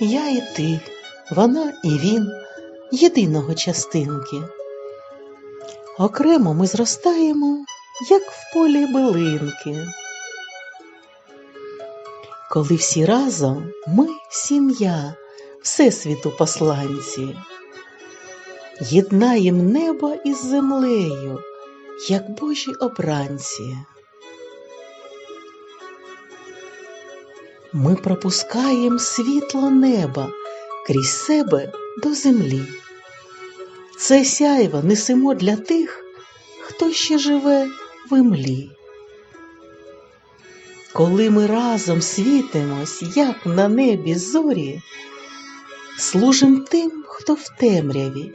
Я і ти, вона і він, єдиного частинки. Окремо ми зростаємо, як в полі билинки. Коли всі разом ми сім'я, Всесвіту посланці, єднаєм небо із землею, як Божі обранці. Ми пропускаєм світло неба крізь себе до землі. Це сяйво несемо для тих, хто ще живе в імлі. Коли ми разом світимось, як на небі зорі, служим тим, хто в темряві,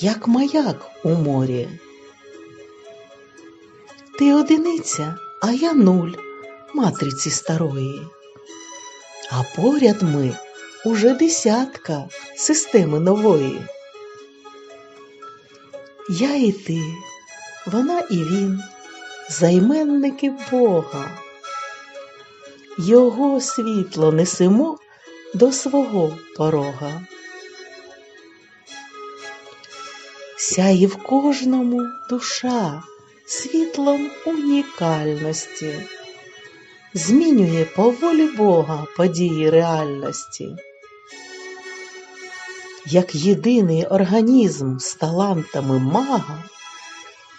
як маяк у морі. Ти одиниця, а я нуль матриці старої. А поряд ми уже десятка системи нової. Я і ти, вона і він, займенники Бога. Його світло несемо до свого порога. Сяє в кожному душа світлом унікальності, змінює по волі Бога події реальності. Як єдиний організм з талантами мага,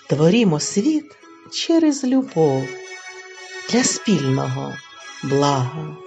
творімо світ через любов для спільного блага.